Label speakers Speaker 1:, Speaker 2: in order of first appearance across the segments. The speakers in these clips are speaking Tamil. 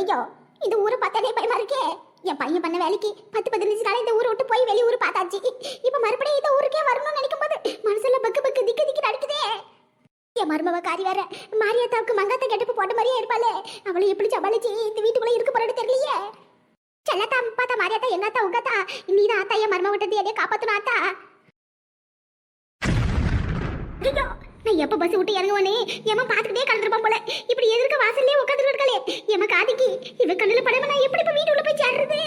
Speaker 1: ஐயோ இந்த ஊரை பார்த்தாலே பயமா இருக்கே. என் பையன் பண்ண வேலைக்கு பத்து பதினஞ்சு நாள் இந்த ஊரை விட்டு போய் வெளியூர் பார்த்தாச்சு. இப்ப மறுபடியும் இந்த ஊருக்கே வரணும்னு நினைக்கும் போது மனசுல பக்கு பக்கு திக்கு திக்கு நடக்குதே என் மருமவ காரி வேற மாரியாத்தாவுக்கு மங்காத்த கெட்டப்பு போட்ட மாதிரியே இருப்பாளே. அவளை எப்படி சமாளிச்சு இந்த வீட்டுக்குள்ள இருக்க போறேன்னு தெரியலையே. செல்லத்தா பார்த்தா மாரியாத்தா என்னாத்தா உங்கத்தா நீ தான் ஆத்தா என் மரும விட்டது என்னைய காப்பாத்தணும் ஆத்தா ஐயோ நான் எப்ப பஸ் விட்டு இறங்குவானே? ஏமா பாத்துக்கிட்டே கலந்துருப்பான் போல. இப்படி எதிர்க்க வாசல்லே உட்காந்துட்டு இருக்காளே. ஏமா காதிக்கு இவ கண்ணுல படாம நான் எப்படி இப்ப வீட்டுக்குள்ள போய் சேர்றது?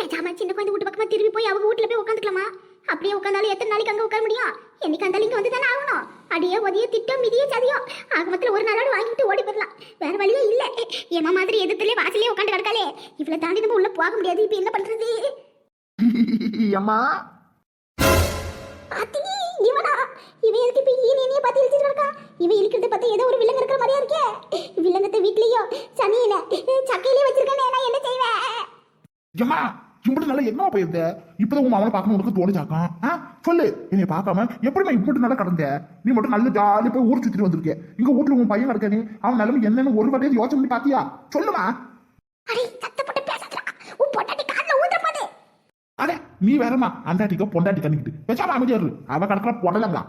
Speaker 1: பேசாம சின்ன குழந்தை வீட்டு பக்கமா திரும்பி போய் அவங்க வீட்டுல போய் உட்காந்துக்கலாமா அப்படியே உட்காந்தாலும் எத்தனை நாளைக்கு அங்க உட்கார முடியும்? என்னைக்கு அந்த இங்க வந்து தானே ஆகணும்? அடியே ஒதிய திட்டம் மிதிய சதியோ ஆகமத்துல ஒரு நாளோட வாங்கிட்டு ஓடி போயிடலாம். வேற வழியே இல்ல. ஏமா மாதிரி எதிர்த்துலயே வாசலே உட்காந்து கிடக்காளே. இவ்வளவு தாண்டி நம்ம உள்ள போக முடியாது. இப்ப என்ன பண்றது?
Speaker 2: அம்மா
Speaker 1: பாத்தினி இவனா எதுக்கு இப்ப ஈனி என்னைய பார்த்து இருக்கா இவன் இழுக்கிறத பார்த்தா ஏதோ ஒரு வில்லங்க இருக்கிற மாதிரியா இருக்கே. வில்லங்கத்தை வீட்லயோ சனியில சக்கையிலே வச்சிருக்கேனே நான் என்ன செய்வேன்
Speaker 2: அம்மா இப்படி நல்லா என்ன போயிருந்த? இப்பதான் உன் அவனை பார்க்கணும் உனக்கு தோணுச்சாக்கம் ஆ சொல்லு. என்னை பார்க்காம எப்படி நான் இப்படி நல்லா கடந்த? நீ மட்டும் நல்ல ஜாலியா போய் ஊர் சுத்திட்டு வந்திருக்க. இங்க வீட்டுல உன் பையன் கிடக்கானே அவன் நிலைமை என்னன்னு ஒரு வாட்டியாவது யோசனை பண்ணி பாத்தியா சொல்லுமா
Speaker 1: அடே சத்தப்பட்டு பேசாதடா உன் பொட்டாட்டி காதுல ஊத்துற பாரு
Speaker 2: அடே நீ வேறமா அண்டாட்டிக்கோ பொண்டாட்டி கண்ணிக்கிட்டு பேசாம அமைதியா இரு. அவ கடக்கிற பொடலங்க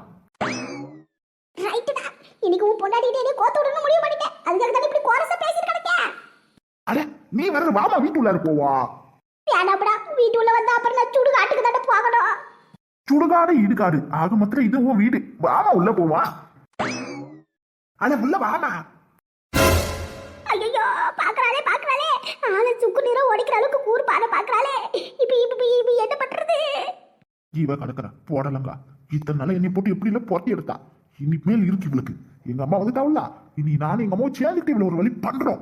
Speaker 1: ரைட்டுடா இன்னைக்கு உன் பொண்டாட்டிட்டே என்னை கோத்து விடணும் முடிவு பண்ணிட்டேன். அதுக்காக தான் இப்படி கோரஸா பேசிட்டு கிடக்கேன்
Speaker 2: அடே நீ வேற வாமா வீட்டுள்ளாரு போவா?
Speaker 1: வேணாப்படா வீட்டு உள்ள வந்தா அப்புறம் நான் சுடு காட்டுக்கு தானே போகணும்.
Speaker 2: சுடுகாடு இடுகாடு. ஆக மொத்தம் இது உன் வீடு. வாமா உள்ள போவா. அட உள்ள வாமா.
Speaker 1: ஆளை சுக்கு நீரம் ஓடிக்கிற அளவுக்கு கூர் பானை பாக்குறாளே இப்ப இப்ப இப்ப என்ன பண்றது?
Speaker 2: இவ கடக்குற போடலங்க. இத்தனை நாள் என்னை போட்டு எப்படி இல்ல பொட்டி எடுத்தா? இனிமேல் இருக்கு இவளுக்கு. எங்க அம்மா வந்துட்டாவுல இனி நானும் எங்க அம்மாவும் சேர்ந்துட்டு இவ்வளவு ஒரு வழி பண்றோம்.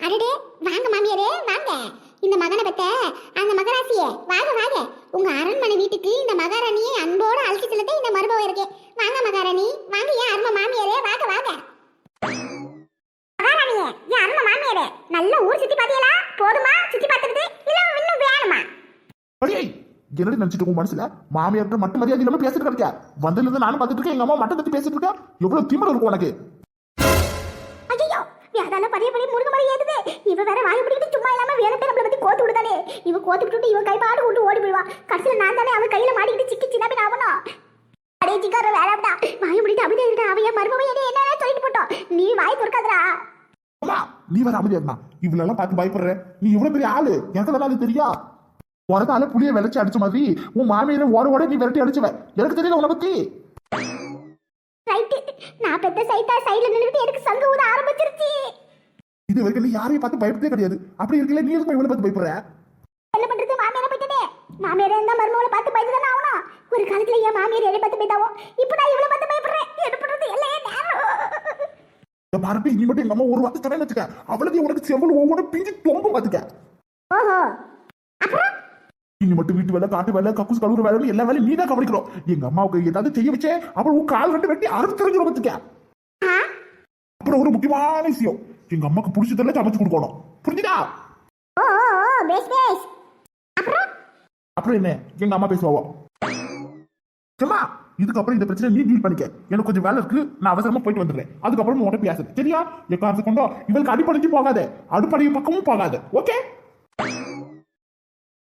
Speaker 1: அடடே வாங்க மாமியாரே வாங்க. இந்த மகனை பத்த அந்த மகராசியே வாங்க வாங்க. உங்க அரண்மனை வீட்டுக்கு இந்த மகாராணியை அன்போட அழைச்சி செல்லத்தை இந்த மருமகம் இருக்கு வாங்க மகாராணி வாங்க ஏன் அருமை மாமியாரே வாங்க வாங்க மகாராணியே ஏன் அருமை மாமியாரே நல்ல ஊர் சுத்தி பாத்தீங்களா போதுமா சுத்தி பார்த்துட்டு இல்ல இன்னும் வேணுமா
Speaker 2: அடியே என்னடி நினைச்சிட்டு உன் மனசுல? மாமியார்கிட்ட மட்டும் மரியாதை இல்லாம பேசிட்டு இருக்க வந்ததுல இருந்து நானும் பார்த்துட்டு இருக்கேன் எங்க அம்மா மட்டும் பத்தி பேசிட்டு இருக்கா? எவ்வளவு திமிரம் இருக்கும் உனக்கு?
Speaker 1: ஐயோ வேதால பழைய பழைய முருங்க மாதிரி ஏதுது இவ வேற வாய் பிடிக்கிட்டு சும்மா இல்லாம வேற பேர் நம்மள பத்தி கோத்து விடுதானே? இவ கோத்து விட்டுட்டு இவன் கைப்பாடு விட்டு ஓடி போயிடுவா. கடைசியில நான் தானே கையில மாட்டிக்கிட்டு சிக்கி சின்ன பின் ஆகணும். அடே சிக்கார வேலைடா வாய் முடிட்டு அப்படியே இருடா. அவைய மருமவை என்ன என்ன சொல்லிட்டு போட்டோம். நீ வாய்
Speaker 2: அம்மா நீ வேற அமைதியா இருந்தா இவ்வளவு எல்லாம் பார்த்து பயப்படுற. நீ இவ்வளவு பெரிய ஆளு. எனக்கு அது தெரியா? உனக்கால புளிய விளைச்சு அடிச்ச மாதிரி உன் மாமியார ஓட ஓட நீ விரட்டி அடிச்சுவ. எனக்கு தெரியல உன்னை பத்தி?
Speaker 1: நான் பெத்த சைட்டா சைடுல நின்னுட்டு எனக்கு சங்க ஊத ஆரம்பிச்சிருச்சு.
Speaker 2: இது வரைக்கும் நீ யாரையும் பார்த்து பயப்படவே கிடையாது. அப்படி இருக்கல நீ எதுக்கு இவ்வளவு பார்த்து பயப்படுற?
Speaker 1: என்ன பண்றது? மாமியார போயிட்டே மாமியார இருந்தா மருமகளை பார்த்து பயந்து தானே ஆகணும். ஒரு காலத்துல என் மாமியார் என்னை பார்த்து பயந்தாவோ? இப்போ நான் இவ்வளவு பார்த்து பயப்படுறேன். என்ன பண்றது? எல்லாம் ஏன் நேரம்.
Speaker 2: இந்த பரப்பி நீ மட்டும் எங்க அம்மா ஒரு வார்த்தை தரேன்னு வச்சுக்க. அவ்வளவு உனக்கு செவ்வளவு ஒவ்வொரு பிஞ்சு தொங்கும் பார்த்துக்க.
Speaker 1: ஓஹோ. அப்புறம்?
Speaker 2: நீ மட்டும் வீட்டு வேலை காட்டு வேலை கக்கூஸ் கழுவுற வேலை எல்லா வேலையும் நீ தான் கவனிக்கிறோம். எங்க அம்மாவுக்கு ஏதாவது செய்ய வச்சே அப்புறம் உன் கால் ரெண்டு வெட்டி அறுத்து தெரிஞ்சிடும் பார்த்துக்க
Speaker 1: ஆ?
Speaker 2: அப்புறம் ஒரு முக்கியமான விஷயம். எங்க அம்மாக்கு பிடிச்சதெல்லாம் சமைச்சு கொடுக்கணும். புரிஞ்சுதா?
Speaker 1: அப்புறம்?
Speaker 2: என்ன? எங்க அம்மா பேசுவாவோ? சும்மா இதுக்கப்புறம் இந்த பிரச்சனை நீ டீல் பண்ணிக்க. எனக்கு கொஞ்சம் வேலை இருக்கு. நான் அவசரமா போயிட்டு வந்துடுறேன். அதுக்கப்புறம் உன்கிட்ட பேசுறேன் சரியா? காசு கொண்டோ? இவளுக்கு அடிப்படைஞ்சு போகாத. அடுப்படை பக்கமும் போகாத. ஓகே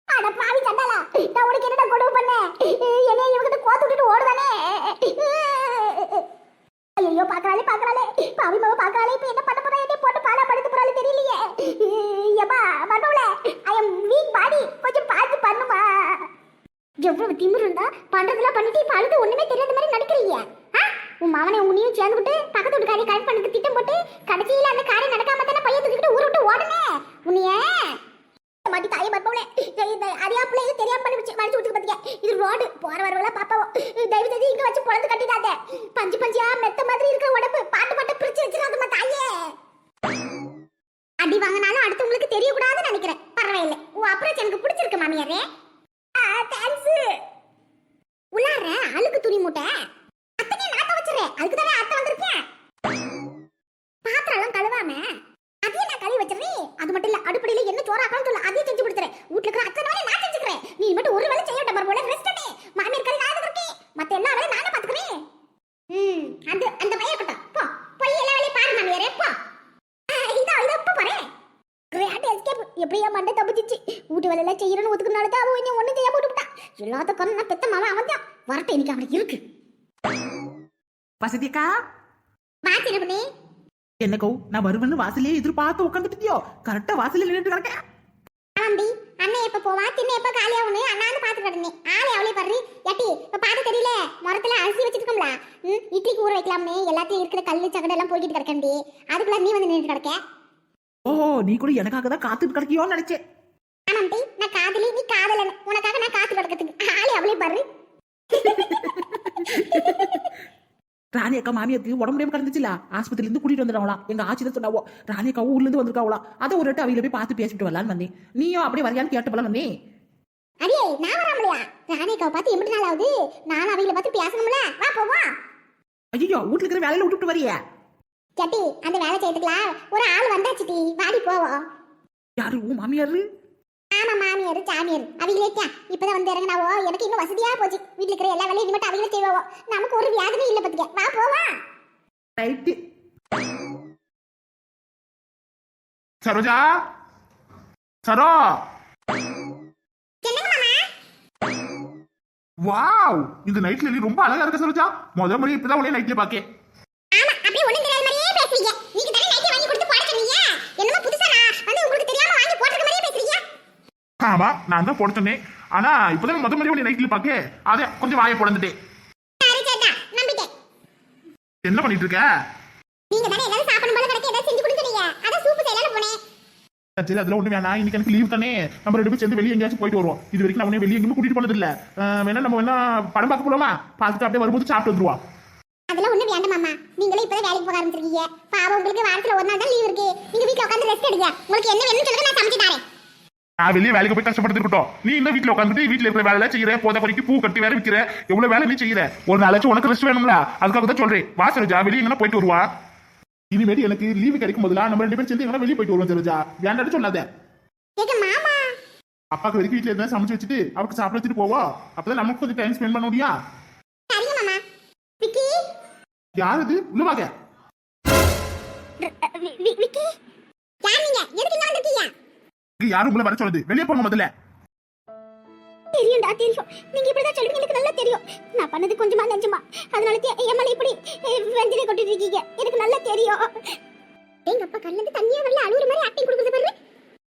Speaker 1: அட பாவி சண்டாலா நான் உனக்கு என்னடா கொடுமை பண்ணேன் என்னைய இவகிட்ட கோத்து விட்டுட்டு ஓடுதானே ஐயோ பாக்கறாளே பாக்கறாளே பாவி மாவ பாக்கறாளே இப்ப என்ன பண்ண போறா என்னை போட்டு பாலா படுத்து போறாளே தெரியலையே ஏப்பா மர்மவளே ஐ அம் வீக் பாடி கொஞ்சம் பார்த்து பண்ணுமா? எவ்வளவு திமிரு இருந்தா பண்றதெல்லாம் பண்ணிட்டு இப்ப அழுது ஒண்ணுமே தெரியாத மாதிரி நடிக்கிறீங்க. உன் மாவனை உன்னையும் சேர்ந்து விட்டு பக்கத்து வீட்டுக்காரி கரெக்ட் பண்ணதுக்கு திட்டம் போட்டு கடைசியில அந்த காரியம் நடக்காம தானே பையன் தூக்கிட்டு ஊரை விட்டு ஓடனே? உன்னைய? மாட்டி தாயை மறுப்பவளே இந்த அறியாப்புல இது தெரியாம பண்ணி வச்சு மறைச்சு விட்டு பாத்தீங்க இது ரோடு போற வரவெல்லாம் பாப்பாவோ தயவு செஞ்சு இங்க வச்சு பொழந்து கட்டிடாத. பஞ்சு பஞ்சியா மெத்த மாதிரி இருக்க உடம்பு. பாட்டு பாட்டு பிரிச்சு வச்சிடாதம்மா தாயே அடி வாங்கினாலும் அடுத்தவங்களுக்கு தெரியக்கூடாதுன்னு நினைக்கிறேன் பரவாயில்லை உன் அப்புறம் எனக்கு பிடிச்சிருக்கு மாமியாரே தேங்க்ஸ் உள்ளார அழுக்கு துணி மூட்டை அத்தனையே நான் வச்சிடறேன் அதுக்கு தானே அத்தை வந்திருக்கேன் பாத்திரம் எல்லாம் கழுவாம அதையும் நான் கழுவி வச்சிடுறேன் அது மட்டும் இல்ல அடுப்படியில என்ன சோறு ஆக்கலாம் சொல்ல அதையும் செஞ்சு கொடுத்துறேன் வீட்டுல இருக்கிற அத்தனை வேலையும் நான் செஞ்சுக்கிறேன் நீ மட்டும் ஒரு வேலை செய்ய விட்ட போல ரெஸ்ட் பண்ணி மாமியார் கறி நான் இருக்கேன் மத்த எல்லா வேலையும் நானே பாத்துக்கிறேன் ம் அந்த அந்த பையன் இருக்கட்டும் போ போய் எல்லா வேலையும் பாரு மாமியாரே போ ஆ, இதோ இதோ இப்ப போறேன் எப்படியா மண்டை தப்பிச்சிச்சு வீட்டு வேலையெல்லாம் செய்யணும்னு ஒத்துக்குனால தான் அவன் இன்னும் ஒன்றும் செய்யாம விட்டுவிட்டான் எல்லாத்த கண்ணா பெத்த மாமா அவன் தான். வரட்டும் இன்னைக்கு அவனுக்கு இருக்கு.
Speaker 3: வசதிக்கா
Speaker 1: பாத்து பண்ணி?
Speaker 3: என்னக்கோ நான் வருவேன்னு வாசலே எதிர்பார்த்து உட்காந்துட்டியோ கரெக்டா வாசல்ல நின்றுட்டு கிடக்கேன்.
Speaker 1: ஆமாண்டி அண்ணன் எப்ப போவா? தின்ன எப்ப காலியாகணும் அண்ணாந்து பாத்து கிடந்தேன் ஆளே அவளே பாரு. எட்டி இப்ப பாத்து தெரியல. மரத்துல அரிசி வச்சிருக்கோம்ல. ம் இட்லிக்கு ஊற வைக்கலாம்னு எல்லாத்தையும் இருக்கிற கல்லு சகடு எல்லாம் போய்கிட்டு கிடக்கண்டி அதுக்குள்ள நீ வந்து நின்று கிடக்க.
Speaker 3: ஓஹோ நீ கூட எனக்காக தான் காத்துட்டு கிடக்கியோன்னு நினைச்சேன்.
Speaker 1: ஆமாண்டி நான் காதலி நீ காதலன். உனக்காக நான் காத்து கிடக்கிறதுக்கு. ஆளே அவளே பாரு.
Speaker 3: ராணி அக்கா மாமியாருக்கு உடம்பு முடியாம கிடந்துச்சுல. ஆஸ்பத்திரில இருந்து கூட்டிட்டு வந்துடுவாங்களாம் எங்க ஆட்சி தான் சொன்னாவோ ராணி அக்கா ஊர்ல இருந்து வந்திருக்காவலாம் அதை ஒரு வாட்டி அவையில போய் பார்த்து பேசிட்டு வரலான்னு வந்தேன். நீயும் அப்படியே வரையான்னு கேட்டு போல வந்தேன்.
Speaker 1: அடியே நான் வராமலையா? ராணிக்காவை பார்த்து எப்படி நாள் ஆகுது? நானும் அவங்கள பார்த்து பேசணும்ல. வா போவா.
Speaker 3: ஐயோ வீட்டுல இருக்கிற வேலையில விட்டுட்டு வரியே.
Speaker 1: சட்டி அந்த வேலை செய்யறதுக்குலாம் ஒரு ஆள் வந்தாச்சு டி. வாடி போவோம்.
Speaker 3: யாரு? உன் மாமியாரு?
Speaker 1: ஆமா மாமியார் சாமியார் அவங்களே இப்பதான் வந்து இறங்கினாவோ? எனக்கு இன்னும் வசதியா போச்சு. வீட்டுல இருக்கிற எல்லா வேலையும் அவங்களே செய்வாவோ? நமக்கு ஒரு வியாதிமே இல்ல பத்துக்க. வா போவா.
Speaker 3: ரைட்டு
Speaker 2: சரோஜா? சரோ? வாவ்! இந்த நைட்ல நீ ரொம்ப அழகா இருக்க சரோஜா. முத முறை இப்பதான் உன்னை நைட்ல பாக்கேன்
Speaker 1: ஆமா அப்படியே ஒண்ணும் தெரியாத மாதிரியே பேசுறீங்க நீங்க தானே நைட்டி வாங்கி கொடுத்து போட சொன்னீங்க என்னமோ புதுசா நான் வந்து உங்களுக்கு தெரியாம வாங்கி போட்டுருக்க மாதிரியே பேசுறீங்க
Speaker 2: ஆமா நான் தான் போட சொன்னேன். ஆனா இப்பதான் முத முறை உன்னை நைட்ல பாக்க அதே கொஞ்சம் வாயை பொழந்துட்டேன். என்ன பண்ணிட்டு இருக்க?
Speaker 1: நீங்க தானே ஏதாவது சாப்பிடும் போல கிடக்கு ஏதாவது செஞ்சு சூப்பு செய்யலாம்னு போனேன்.
Speaker 2: சரி அதுல ஒண்ணு வேணாம். இன்னைக்கு எனக்கு லீவ் தானே. நம்ம ரெண்டு பேரும் சேர்ந்து வெளியே எங்கேயாச்சும் போயிட்டு வருவோம். இது வரைக்கும் நான் வெளியே எங்கேயும் கூட்டிட்டு போனது இல்ல வேணா நம்ம வேணா படம் பார்க்க போலாமா? பார்த்துட்டு அப்படியே வரும்போது சாப்பிட்டு வந்துருவா.
Speaker 1: அதெல்லாம் ஒண்ணும் வேண்டாம் மாமா. நீங்களே இப்பதான் வேலைக்கு போக ஆரம்பிச்சிருக்கீங்க. பாவம் உங்களுக்கு வாரத்துல ஒரு நாள் தான் லீவ் இருக்கு. நீங்க வீட்ல உட்காந்து ரெஸ்ட் எடுங்க. உங்களுக்கு என்ன வேணும்னு சொல்லுங்க நான் சமைச்சு தரேன்.
Speaker 2: நான் வெளியே வேலைக்கு போய் கஷ்டப்பட்டு இருக்கட்டும் நீ இந்த வீட்டுல உட்காந்துட்டு வீட்டுல இருக்கிற வேலை செய்யற. போத குறைக்கு பூ கட்டி வேற விற்கிற எவ்வளவு வேலை நீ செய்யற? ஒரு நாளாச்சும் உனக்கு ரெஸ்ட் வேணும்ல. அதுக்காக தான் சொல்றேன். வா சரோஜா வெளியே எங்கன்னா போயிட்டு வருவா. இனிமேட்டு எனக்கு லீவு கிடைக்கும் போதெல்லாம் நம்ம ரெண்டு பேரும் சேர்ந்து எங்கன்னா வெளியே போயிட்டு வருவோம் சரோஜா. வேண்டாம்னு சொல்லாத. அப்பாக்கு வரைக்கும் வீட்டுல இருந்தா சமைச்சு வச்சுட்டு அவருக்கு சாப்பிட வச்சுட்டு போவா. அப்பதான் நமக்கு கொஞ்சம் டைம் ஸ்பெண்ட் பண்ண முடியா? யார் இது உள்ள வாங்க.
Speaker 1: விக்கி? யார் நீங்க? எதுக்கு இங்க வந்திருக்கீங்க?
Speaker 2: இங்க யாரும் உங்களை வர சொல்லுது? வெளியே போங்க முதல்ல.
Speaker 1: தெரியும்டா தெரியும். நீங்க இப்படிதான் சொல்லுவீங்க எனக்கு நல்லா தெரியும். நான் பண்ணது கொஞ்சமா நெஞ்சமா. அதனால என் மேல இப்படி அஹ், வெஞ்சனை கொட்டிட்டு இருக்கீங்க. எனக்கு நல்லா தெரியும். எங்க அப்பா கண்ணுல இருந்து தண்ணியா வரல அழுவுற மாதிரி ஆக்டிங் கொடுக்குறது பாரு.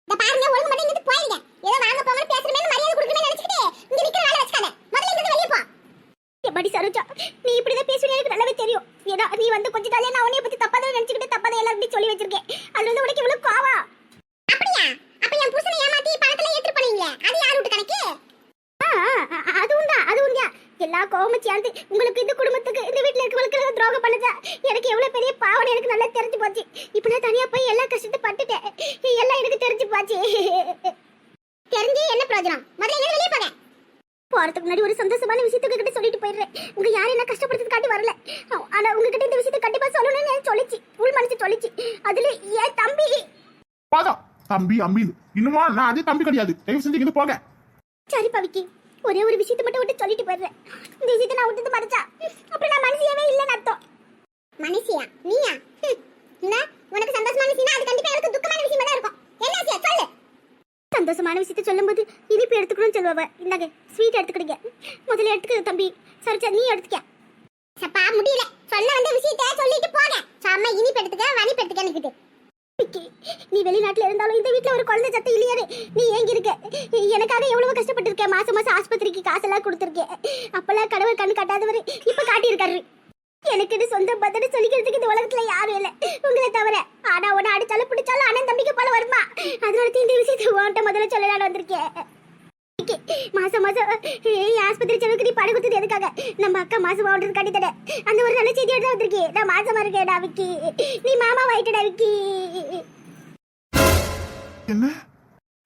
Speaker 1: இந்த பாருங்க ஒழுங்கு மட்டும் இங்கிட்டு போயிடுங்க ஏதோ வாங்க போங்க பேசுறமே மரியாதை கொடுக்கணும்னு நினைச்சிட்டு இங்க நிக்கிற வேலை வச்சுக்காத. முதல்ல இங்க வெளியே போ. எப்படி சரோஜா நீ இப்படிதான் பேசுவீங்க எனக்கு நல்லாவே தெரியும். ஏதோ நீ வந்து கொஞ்ச நாளே நான் உன்னைய பத்தி தப்பா தான் நினைச்சுக்கிட்டு தப்பா தான் எல்லாரும் சொல்லி வச்சிருக்கேன் அது வந்து உனக்கு இவ்வளவு கோவம் அப்படியா அப்ப என் புருஷனை ஏமாத்தி பணத்துல ஏத்து பண்ணீங்களே அது யார் வீட்டு கணக்கு அதுவும் தான் அதுவும் தான் எல்லா கோவமும் சேர்ந்து உங்களுக்கு இந்த குடும்பத்துக்கு இந்த வீட்டுல இருக்கவங்களுக்கு துரோகம் பண்ணுதா எனக்கு எவ்வளவு பெரிய பாவம் எனக்கு நல்லா தெரிஞ்சு போச்சு. இப்ப நான் தனியா போய் எல்லா கஷ்டத்தை பட்டுட்டேன். எல்லாம் எனக்கு தெரிஞ்சு போச்சு. தெரிஞ்சு என்ன பிரயோஜனம்? முதல்ல எங்க வெளியே போங்க? போறதுக்கு முன்னாடி ஒரு சந்தோஷமான விஷயத்தை உங்ககிட்ட சொல்லிட்டு போயிடுறேன். உங்க யாரும் என்ன கஷ்டப்படுறது காட்டி வரல. ஆனா உங்ககிட்ட இந்த விஷயத்தை கண்டிப்பா சொல்லணும்னு சொல்லிச்சு. உள் மனசு சொல்லிச்சு. அதுல என் தம்பி.
Speaker 2: போதும். தம்பி அம்பி இன்னுமா? நான் அதே தம்பி கிடையாது. தயவு செஞ்சு இங்க போங்க.
Speaker 1: சரி பவிக்கி. ஒரே ஒரு விஷயத்தை மட்டும் விட்டு சொல்லிட்டு போயிடுறேன். இந்த விஷயத்தை நான் விட்டுட்டு மறைச்சா? அப்புறம் நான் மனுஷியாவே இல்லைன்னு அர்த்தம். மனுஷியா? நீயா. என்ன உனக்கு சந்தோஷமான விஷயம்னா அது கண்டிப்பா எனக்கு துக்கமான விஷயமா தான் இருக்கும். என்ன விஷயம் சொல்லு. சந்தோஷமான விஷயத்தை சொல்லும்போது இனிப்பு எடுத்துக்கணும்னு சொல்லுவ இந்தாங்க ஸ்வீட் எடுத்துக்கிடுங்க. முதல்ல எடுத்துக்க தம்பி. சரிச்சா நீ எடுத்துக்க. சப்பா முடியல. சொல்ல வந்த விஷயத்தை சொல்லிட்டு போங்க. சாம இனிப்பு எடுத்துக்க வனிப்பு எடுத்துக்க விக்கி, நீ வெளிநாட்டுல இருந்தாலும் இந்த வீட்ல ஒரு குழந்தை சத்தம் இல்லையாரு நீ ஏங்க இருக்க? எனக்காக எவ்வளவு கஷ்டப்பட்டிருக்க. மாசம் மாசம் ஆஸ்பத்திரிக்கு காசெல்லாம் கொடுத்துருக்கேன் அப்பெல்லாம் கடவுள் கண்ணு காட்டாதவர் இப்ப காட்டியிருக்காரு. எனக்குன்னு சொந்த பதன்னு சொல்லிக்கிறதுக்கு இந்த உலகத்துல யாரும் இல்ல. உங்களை தவிர. ஆனா உன அடிச்சாலும் பிடிச்சாலும் அண்ணன் தம்பிக்கு போல வருமா? அதனால தீண்டி விஷயத்தை உன்கிட்ட முதல்ல சொல்லலாம்னு வந்திருக்கேன். மாசம் மாசம் ஆஸ்பத்திரி செலவுக்கு நீ படம் கொடுத்தது எதுக்காக? நம்ம அக்கா மாசம் ஆர்டர் கட்டி அந்த ஒரு நல்ல செய்தி எடுத்து வந்திருக்கேன். நான் மாசமா இருக்கேடா விக்கி. நீ மாமா வாயிட்டடா விக்கி.
Speaker 2: என்ன?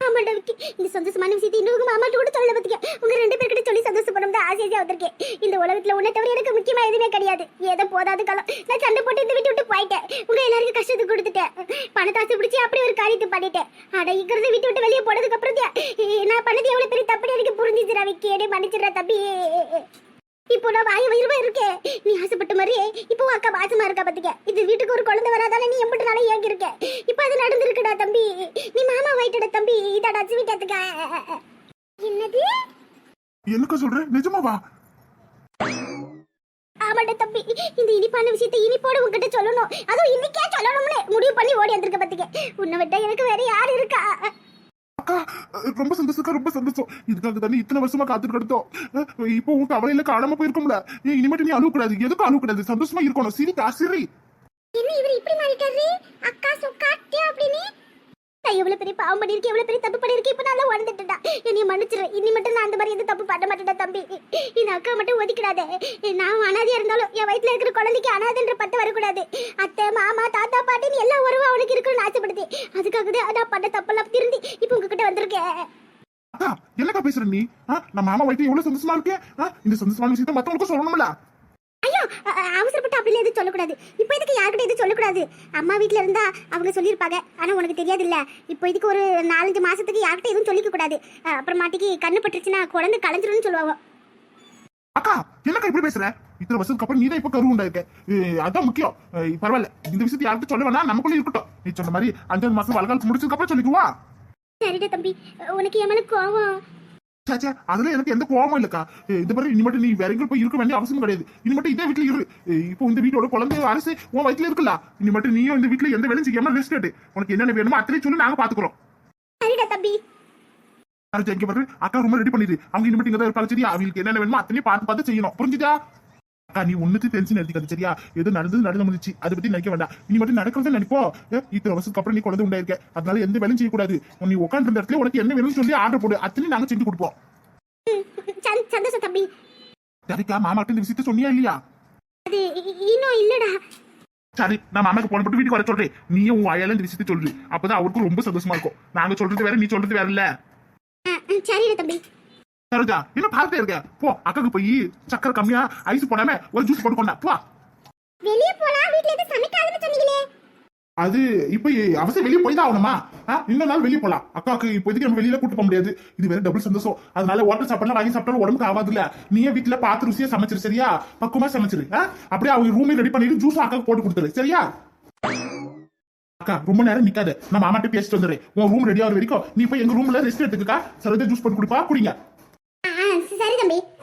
Speaker 1: ஆமாடா விக்கி. இந்த சந்தோஷமான விஷயத்தை இன்னும் உங்க மாமாட்ட கூட சொல்ல பத்திக்க உங்க ரெண்டு பேர்கிட்ட சொல்லி சந்தோஷப்படும் தான் ஆசையாக வந்திருக்கேன் இந்த உலகத்துல உன்னை தவிர எனக்கு முக்கியமா எதுவுமே கிடையாது. ஏதோ போதாது காலம். நான் சண்டை போட்டு இந்த வீட்டு விட்டு போயிட்டேன். உங்க எல்லாருக்கும் கஷ்டத்தை கொடுத்துட்டேன். பணத்தை ஆசை பிடிச்சி அப்படி ஒரு காரியத்தை பண்ணிட்டேன். ஆனா இங்கிறத வீட்டு விட்டு வெளியே போனதுக்கு அப்புறம் நான் பண்ணது எவ்வளவு பெரிய தப்பு எனக்கு புரிஞ்சிச்சுடா விக்கி. என்னை மன்னிச்சிடுறா தம்பி. இப்போ நான் வாயு வயிறுமா இருக்கே நீ ஆசைப்பட்ட மாதிரியே இப்போ அக்கா பாசமா இருக்க பாத்துக்க? இது வீட்டுக்கு ஒரு குழந்தை வராதால நீ எம்பிட்டு நாளே இருக்க இப்போ அது நடந்திருக்குடா தம்பி. நீ மாமா வாயிட்டடா தம்பி. இதடா சிவிட்டத்துக்க என்னது?
Speaker 2: என்னக்கா சொல்ற? நிஜமாவா
Speaker 1: ஆமாடா தம்பி. இந்த இனிப்பான விஷயத்தை இனிப்போட உங்ககிட்ட சொல்லணும். அதுவும் இன்னைக்கே சொல்லணும்னு முடிவு பண்ணி ஓடி வந்திருக்க பாத்துக்க. உன்னை விட்டா எனக்கு வேற யார் இருக்கா?
Speaker 2: அக்கா ரொம்ப சந்தோஷம்க்கா ரொம்ப சந்தோஷம். இதுக்காக தானே இத்தனை வருஷமா காத்துட்டு கிடத்தோம் இப்போ உன் கவலையில காணாம போயிருக்கும்ல. ஏன் இனிமேட்டு நீ அழுவக்கூடாது. எதுக்கும் அழுவக்கூடாது? சந்தோஷமா இருக்கணும். சிரிக்கா சிரி.
Speaker 1: என்ன இவர் இப்படி மாறிட்டாரு? அக்கா சொக்கா அப்படின்னு? நான் எவ்வளவு பெரிய பாவம் பண்ணிருக்கேன் எவ்வளவு பெரிய தப்பு பண்ணிருக்கேன் இப்ப நல்லா உணர்ந்துட்டா என்னை மன்னிச்சிடுறேன் இனி மட்டும் நான் அந்த மாதிரி எந்த தப்பு பண்ண மாட்டேன்டா தம்பி. இந்த அக்கா மட்டும் ஒதுக்கிடாதே. நான் அனாதையா இருந்தாலும் என் வயித்துல இருக்கிற குழந்தைக்கு அனாதைன்ற பத்து வரக்கூடாது. அத்தை மாமா தாத்தா பாட்டின்னு எல்லா உறவும் அவனுக்கு இருக்கணும்னு ஆசைப்படுது. அதுக்காக தான் நான் பண்ண தப்பெல்லாம் திருந்தி இப்ப உங்ககிட்ட வந்திருக்கேன்.
Speaker 2: என்னக்கா பேசுற நீ? நான் மாமா வயிற்று எவ்வளவு சந்தோஷமா இருக்கேன்? இந்த சந்தோஷமான விஷயத்த மத்தவங்களுக்கும் சொல்லணும்ல.
Speaker 1: ஐயோ அவசரப்பட்டு அப்படிலாம் எதுவும் சொல்லக்கூடாது. இப்போ இதுக்கு யார்கிட்ட எதுவும் சொல்லக்கூடாது? அம்மா வீட்ல இருந்தா அவங்க சொல்லியிருப்பாங்க. ஆனா உனக்கு தெரியாது இல்ல இப்போ இதுக்கு ஒரு நாலஞ்சு மாசத்துக்கு யார்கிட்ட எதுவும் சொல்லிக்க கூடாது அப்புறமாட்டிக்கு கண்ணு பட்டுருச்சுன்னா குழந்தை கலைஞ்சிரும்னு சொல்லுவாங்க.
Speaker 2: அக்கா என்னக்கா இப்படி பேசுற? இத்தனை வருஷத்துக்கு அப்புறம் நீ தான் இப்ப கரு உண்டாயிருக்க. அஹ், அதான் முக்கியம். பரவாயில்ல. இந்த விஷயத்தை யார்கிட்ட சொல்ல வேணா நமக்குள்ள இருக்கட்டும். நீ சொன்ன மாதிரி அஞ்சாவது மாசம் வளகாலத்து முடிச்சதுக்கு அப்புறம் சொல்லிக்குவா.
Speaker 1: சரிடா தம்பி. உனக்கு என் மேல கோவம்.
Speaker 2: சாச்சா அதுல எனக்கு எந்த கோவமும் இல்லக்கா இந்த மாதிரி இனிமேட்டு நீ வேற எங்க போய் இருக்க வேண்டிய அவசியம் கிடையாது இனிமேட்டு இதே வீட்டுல இரு இப்போ இந்த வீட்டோட குழந்தை அரசு உன் வயிற்றுல இருக்குல்ல இனிமேட்டு நீயும் இந்த வீட்டுல எந்த வேலையும் செய்யாம ரெஸ்ட் எடு உனக்கு என்னென்ன வேணுமோ அத்தனை சொல்லி நாங்க பாத்துக்கிறோம்
Speaker 1: தம்பி
Speaker 2: அரசு பாரு அக்கா ரொம்ப ரெடி பண்ணிடு அவங்க இனிமேட்டு இங்க தான் இருப்பாங்க சரியா அவங்களுக்கு என்னென்ன வேணுமோ அத்தனையும் பார்த்து பார்த்து செய்யணும் புரிஞ்சுதா நீ ஒண்ணுக்கு டென்ஷன் எடுத்துக்காது சரியா? எது நடந்தது நடந்து முடிச்சு அதை பத்தி நினைக்க வேண்டாம். இனி மட்டும் நடக்கிறத நினைப்போம் ஏ, இத்தனை வருஷத்துக்கு அப்புறம் நீ குழந்தை உண்டாயிருக்க. அதனால எந்த வேலையும் செய்யக்கூடாது. நீ உட்காந்து இடத்துல உனக்கு என்ன வேணும்னு சொல்லி ஆர்டர் போடு. அத்தனையும் நாங்க செஞ்சு கொடுப்போம்.
Speaker 1: சந்- சந்தோஷம் தம்பி.
Speaker 2: சரிக்கா மாமா கிட்ட இந்த விஷயத்த சொன்னியா இல்லையா?
Speaker 1: அது இ- இன்னும் இல்லடா.
Speaker 2: சரி நான் மாமாக்கு போன போட்டு வீட்டுக்கு வர சொல்றேன். நீயும் உன் வாயால இந்த விஷயத்த சொல்லு. அப்பதான் அவருக்கும் ரொம்ப சந்தோஷமா இருக்கும். நாங்க சொல்றது வேற நீ சொல்றது வேற இல்ல.
Speaker 1: சரிடா தம்பி.
Speaker 2: சரோஜா என்ன பார்த்துட்டே இருக்க. போ அக்காக்கு போய் சக்கரை கம்மியா ஐஸ் போடாம ஒரு ஜூஸ் போட்டு கொண்டா போ.
Speaker 1: வெளியே போலாம் வீட்ல எதுவும் சமைக்காதுன்னு சொன்னீங்களே.
Speaker 2: அது இப்ப அவசியம் வெளியே போய் தான் ஆகணுமா? இன்னொரு நாள் வெளியே போலாம். அக்காவுக்கு இப்போதைக்கு நம்ம வெளியில கூட்டு போக முடியாது. இது வேற டபுள் சந்தோஷம். அதனால ஹோட்டல் சாப்பாடுலாம் வாங்கி சாப்பிட்டாலும் உடம்புக்கு ஆகாதுல்ல நீயே வீட்டுல பார்த்து ருசியா சமைச்சிரு சரியா? பக்குவமா சமைச்சிரு? அப்படியே அவங்க ரூமே ரெடி பண்ணிட்டு ஜூஸ் அக்காவுக்கு போட்டு கொடுத்துரு சரியா? அக்கா ரொம்ப நேரம் நிக்காத. நான் மாமாட்ட பேசிட்டு வந்துடுறேன். உன் ரூம் ரெடி ஆகிற வரைக்கும் நீ போய் எங்க ரூம்ல ரெஸ்ட் எடுத்துக்கா சரோஜா ஜூஸ் போட்டு கொடுப்பா குடிங்க. be.